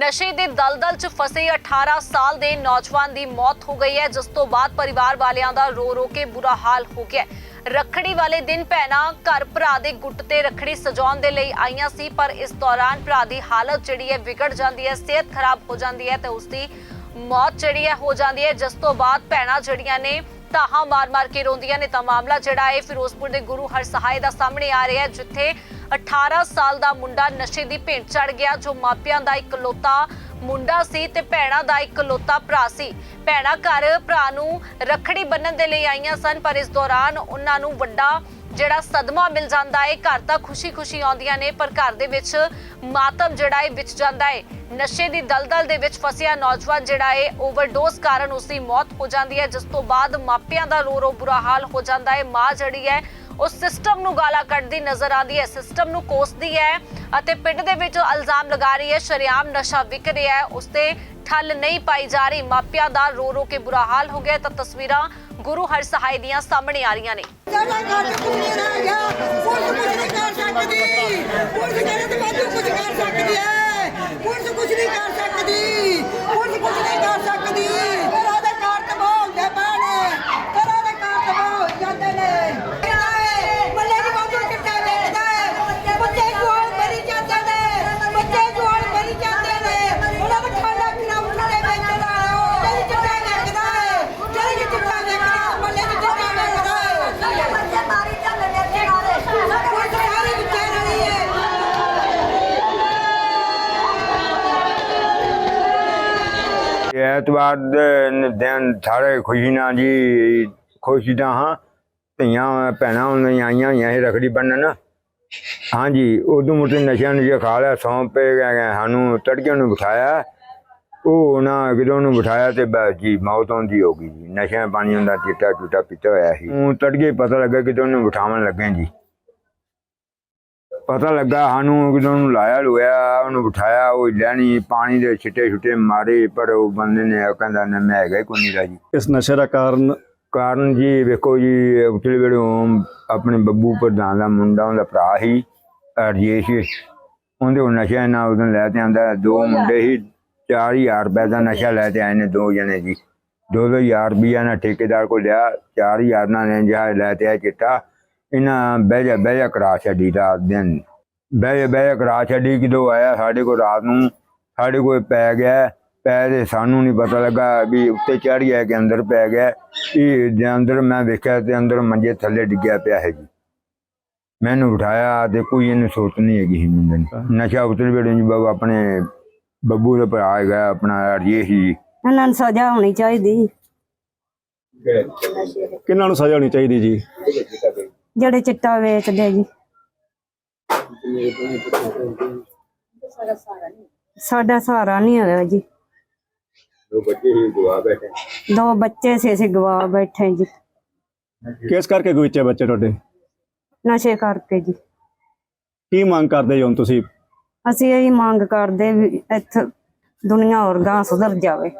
ਨਸ਼ੇ ਦੇ ਦਲਦਲ 'ਚ ਫਸੇ 18 ਸਾਲ ਦੇ ਨੌਜਵਾਨ ਦੀ ਮੌਤ ਹੋ ਗਈ ਹੈ, ਜਿਸ ਤੋਂ ਬਾਅਦ ਪਰਿਵਾਰ ਵਾਲਿਆਂ ਦਾ ਰੋ ਰੋ ਕੇ ਬੁਰਾ ਹਾਲ ਹੋ ਗਿਆ ਰੱਖੜੀ ਵਾਲੇ ਦਿਨ ਭੈਣਾਂ ਘਰ ਭਰਾ ਦੇ ਗੁੱਟ ਤੇ ਰੱਖੜੀ ਸਜਾਉਣ ਦੇ ਲਈ ਆਈਆਂ ਸੀ, ਪਰ ਇਸ ਦੌਰਾਨ ਭਰਾ ਦੀ ਹਾਲਤ ਜਿਹੜੀ ਹੈ ਵਿਗੜ ਜਾਂਦੀ ਹੈ, ਸਿਹਤ ਖਰਾਬ ਹੋ ਜਾਂਦੀ ਹੈ ਤੇ ਉਸ ਦੀ ਮੌਤ ਜਿਹੜੀ ਹੈ ਹੋ ਜਾਂਦੀ ਹੈ, ਜਿਸ ਤੋਂ ਬਾਅਦ ਭੈਣਾਂ ਜਿਹੜੀਆਂ ਨੇ ਤਾਹਾਂ ਮਾਰ-ਮਾਰ ਕੇ ਰੋਂਦੀਆਂ ਨੇ ਤਾਂ ਮਾਮਲਾ ਜਿਹੜਾ ਹੈ ਫਿਰੋਜ਼ਪੁਰ ਦੇ ਗੁਰੂ ਹਰਸਹਾਏ ਦਾ ਸਾਹਮਣੇ ਆ ਰਿਹਾ ਹੈ, ਜਿੱਥੇ 18 ਸਾਲ ਦਾ ਮੁੰਡਾ ਨਸ਼ੇ ਦੀ ਭੇਂਟ ਚੜ ਗਿਆ, ਜੋ ਮਾਪਿਆਂ ਦਾ ਇਕਲੌਤਾ ਮੁੰਡਾ ਸੀ ਤੇ ਭੈਣਾਂ ਦਾ ਇਕਲੌਤਾ ਭਰਾ ਸੀ। ਭੈਣਾਂ ਘਰ ਭਰਾ ਨੂੰ ਰੱਖੜੀ ਬੰਨਣ ਦੇ ਲਈ ਆਈਆਂ ਸਨ, ਪਰ ਇਸ ਦੌਰਾਨ ਉਹਨਾਂ ਨੂੰ ਵੱਡਾ ਜਿਹੜਾ ਸਦਮਾ ਮਿਲ ਜਾਂਦਾ ਹੈ ਘਰ ਤਾਂ ਖੁਸ਼ੀ-ਖੁਸ਼ੀ ਆਉਂਦੀਆਂ ਨੇ, ਪਰ ਘਰ ਦੇ ਵਿੱਚ ਮਾਤਮ ਜਿਹੜਾ ਹੈ ਵਿੱਚ ਜਾਂਦਾ ਹੈ ਨਸ਼ੇ ਦੀ ਦਲਦਲ ਦੇ ਵਿੱਚ ਫਸਿਆ ਨੌਜਵਾਨ ਜਿਹੜਾ ਹੈ ਓਵਰਡੋਜ਼ ਕਾਰਨ ਉਸ ਦੀ ਮੌਤ ਹੋ ਜਾਂਦੀ ਹੈ, ਜਿਸ ਤੋਂ ਬਾਅਦ ਮਾਪਿਆਂ ਦਾ ਰੋ ਰੋ ਬੁਰਾ ਹਾਲ ਹੋ ਜਾਂਦਾ ਹੈ ਮਾਂ ਜਿਹੜੀ ਹੈ ਉਹ ਸਿਸਟਮ ਨੂੰ ਗਾਲਾਂ ਕੱਢਦੀ ਨਜ਼ਰ ਆਉਂਦੀ ਹੈ ਸਿਸਟਮ ਨੂੰ ਕੋਸਦੀ ਹੈ ਅਤੇ ਪਿੰਡ ਦੇ ਵਿੱਚ ਇਲਜ਼ਾਮ ਲਗਾ ਰਹੀ ਹੈ, ਸ਼ਰੇਆਮ ਨਸ਼ਾ ਵਿਕ ਰਿਹਾ ਹੈ, ਉਸ ਤੇ ਠੱਲ ਨਹੀਂ ਪਾਈ ਜਾ ਰਹੀ, ਮਾਪਿਆਂ ਦਾ ਰੋ ਰੋ ਕੇ ਬੁਰਾ ਹਾਲ ਹੋ ਗਿਆ ਤਾਂ ਤਸਵੀਰਾਂ ਗੁਰੂ ਹਰ ਹਰਸਹਾਏ ਦੀਆਂ ਸਾਹਮਣੇ ਆ ਰਹੀਆਂ ਨੇ। ਸਾਡਾ ਘਰ ਕੁਝ ਨਹੀਂ ਰਹਿ ਗਿਆ ਪੁਲਿਸ ਕੁਝ ਨਹੀਂ ਕਰ ਸਕਦੀ ਪੁਲਿਸ ਕਹਿੰਦੇ ਤੇ ਵਾਧੂ ਕੁਝ ਕਰ ਸਕਦੀ ਹੈ ਪੁਲਿਸ ਕੁਝ ਨਹੀਂ ਕਰ ਸਕਦੀ ਪੁਲਿਸ ਕੁਝ ਨਹੀਂ ਕਰ ਸਕਦੀ ਘਰਾਂ ਦੇ ਘਰ ਤਬਾਹ ਹੁੰਦੇ ਪਏ ਨੇ ਘਰਾਂ ਦੇ ਘਰ ਤਬਾਹ ਹੋ ਜਾਂਦੇ ਨੇ ਮੱਲੇ ਦੀ ਵਾਧੂ ਕਿੱਟਾ ਵੇਚਦਾ ਹੈ ਬੱਚੇ ਜਵਾਨ ਮਰੀ ਜਾਂਦੇ ਨੇ ਬੱਚੇ ਜਵਾਨ ਮਰੀ ਜਾਂਦੇ ਨੇ ਉਹਨਾਂ ਦਾ ਖਾਣਾ ਪੀਣਾ ਉਹਨਾਂ ਨੇ ਵੇਚਦਾ ਜਿਹੜੀ ਚਿੱਟਾ ਵੇਚਦਾ ਹੈ ਜਿਹੜੀ ਚਿੱਟਾ ਵੇਚਦਾ ਮੱਲੇ ਦੀ ਚਿੱਟਾ ਵੇਚਦਾ ਹੈ ਬੱਚੇ ਮਾਰੀ ਜਾਂਦੇ ਨੇ ਇੱਥੇ ਨਾਲੇ ਕੋਈ ਸਰਕਾਰੀ ਵਿੱਚੇ ਰਲੀ ਹੈ ਐਤਵਾਰ ਦੇ ਦਿਨ ਸਾਰੇ ਖੁਸ਼ੀ ਨਾਲ ਜੀ, ਖੁਸ਼ੀ ਦਾ ਹਾਂ, ਧੀਆਂ, ਭੈਣਾਂ ਉਹਨਾਂ ਆਈਆਂ ਹੋਈਆਂ ਸੀ ਰਖੜੀ ਬੰਨਣ। ਹਾਂਜੀ, ਉਦੋਂ ਮੁੱਤੇ ਨਸ਼ਿਆਂ ਨੂੰ ਜੇ ਖਾ ਲਿਆ, ਸੌਂਪ ਪੈ ਗਏ ਸਾਨੂੰ ਤੜਕੇ ਨੂੰ ਬਿਠਾਇਆ। ਉਹ ਨਾ ਕਿਦੋਂ ਨੂੰ ਬਿਠਾਇਆ ਤੇ ਬਸ ਜੀ, ਮੌਤ ਆਉਂਦੀ ਹੋ ਗਈ ਜੀ। ਨਸ਼ਿਆਂ ਪਾਣੀ ਦਾ ਚਿੱਟਾ ਚੁੱਟਾ ਪੀਤਾ ਹੋਇਆ ਸੀ। ਉਹ ਤੜਕੇ ਪਤਾ ਲੱਗਾ ਕਿ ਉਹਨੂੰ ਬਿਠਾਉਣ ਲੱਗੇ ਜੀ। ਪਤਾ ਲੱਗਾ ਸਾਨੂੰ ਕਿਦੋਂ ਨੂੰ ਲਾਇਆ ਲੋਇਆ ਉਹਨੂੰ ਬਿਠਾਇਆ ਉਹ ਲੈਣੀ ਪਾਣੀ ਦੇ ਛਿੱਟੇ ਛੁੱਟੇ ਮਾਰੇ ਪਰ ਉਹ ਬੰਦੇ ਨੇ ਉਹ ਕਹਿੰਦਾ ਨਾ ਮੈਂ ਹੈਗਾ ਹੀ ਕੋਈ ਨਹੀਂ ਰਾਜੀ। ਇਸ ਨਸ਼ੇ ਦਾ ਕਾਰਨ? ਕਾਰਨ ਜੀ ਵੇਖੋ ਜੀ ਉਤਲੇ ਵੇਲੇ ਆਪਣੇ ਬੱਬੂ ਪ੍ਰਧਾਨ ਦਾ ਮੁੰਡਾ ਉਹਦਾ ਭਰਾ ਹੀ ਰਜੇਸ਼ ਉਹਦੇ ਉਹ ਨਸ਼ਾ ਨਾ ਉਦੋਂ ਲੈ ਤੇ ਆਂਦਾ ਦੋ ਮੁੰਡੇ ਹੀ 4000 ਰੁਪਏ ਦਾ ਨਸ਼ਾ ਲੈ ਤੇ ਆਏ ਨੇ ਦੋ ਜਣੇ ਜੀ। ਦੋ ਦੋ ਹਜ਼ਾਰ ਰੁਪਈਆ ਨਾਲ ਠੇਕੇਦਾਰ ਕੋਲ ਲਿਆ 4000 ਨਾਲ ਨੇ ਜਾ ਲੈ ਤੇ ਆ ਚਿੱਟਾ। ਇਹਨਾਂ ਬਹਿ ਜਾ ਬਹਿ ਜਾ ਕਰਾ ਛੱਡੀ ਰਾਤ ਦਿਨ। ਬਹਿ ਜਾ ਬਹਿ ਜਾ ਕਰਾ ਛੱਡੀ ਕਿਦੋਂ ਆਇਆ ਸਾਡੇ ਕੋਲ ਰਾਤ ਨੂੰ ਸਾਡੇ ਕੋਲ ਪੈ ਗਿਆ। ਪੈ ਦੇ ਸਾਨੂੰ ਨਹੀਂ ਪਤਾ ਲੱਗਾ ਵੀ ਉੱਤੇ ਚੜ ਗਿਆ ਕਿ ਅੰਦਰ ਪੈ ਗਿਆ। ਇਹ ਦੇ ਅੰਦਰ ਮੈਂ ਵੇਖਿਆ ਤੇ ਅੰਦਰ ਮੰਜੇ ਥੱਲੇ ਡਿੱਗਿਆ ਪਿਆ ਹੈ ਜੀ। ਮੈਨੂੰ ਉਠਾਇਆ ਤੇ ਕੋਈ ਇਹਨੂੰ ਸੋਚ ਨਹੀਂ ਹੈਗੀ ਸੀ ਮੁੰਡੇ ਨੂੰ। ਨਸ਼ਾ ਉਤਰ ਵੇੜੇ ਜੀ ਬਾਬਾ ਆਪਣੇ ਬੱਬੂ ਦੇ ਭਰਾ ਹੈਗਾ ਆਪਣਾ ਅਰਜੇ ਸੀ। ਇਹਨਾਂ ਨੂੰ ਸਜ਼ਾ ਹੋਣੀ ਚਾਹੀਦੀ। ਕਿਹਨਾਂ ਨੂੰ ਸਜ਼ਾ ਹੋਣੀ ਚਾਹੀਦੀ ਜੀ? ਜਿਹੜੇ ਚਿੱਟਾ ਵੇਚਦੇ ਜੀ। ਸਾਡਾ ਸਹਾਰਾ ਨਹੀਂ। ਹੈਗਾ ਜੀ। ਦੋ ਬੱਚੇ ਹੀ ਗਵਾ ਬੈਠੇ। ਦੋ ਬੱਚੇ ਸੀ ਅਸੀਂ ਗਵਾ ਬੈਠੇ ਜੀ। ਕਿਸ ਕਰਕੇ ਗੁੱਚੇ ਬੱਚੇ ਤੁਹਾਡੇ? ਨਸ਼ੇ ਕਰਕੇ ਜੀ। ਕੀ ਮੰਗ ਕਰਦੇ ਜੀ ਹੁਣ ਤੁਸੀਂ? ਅਸੀਂ ਇਹੀ ਮੰਗ ਕਰਦੇ ਵੀ ਇੱਥੇ ਦੁਨੀਆ ਹੋਰ ਗਾਂ ਸੁਧਰ ਜਾਵੇ।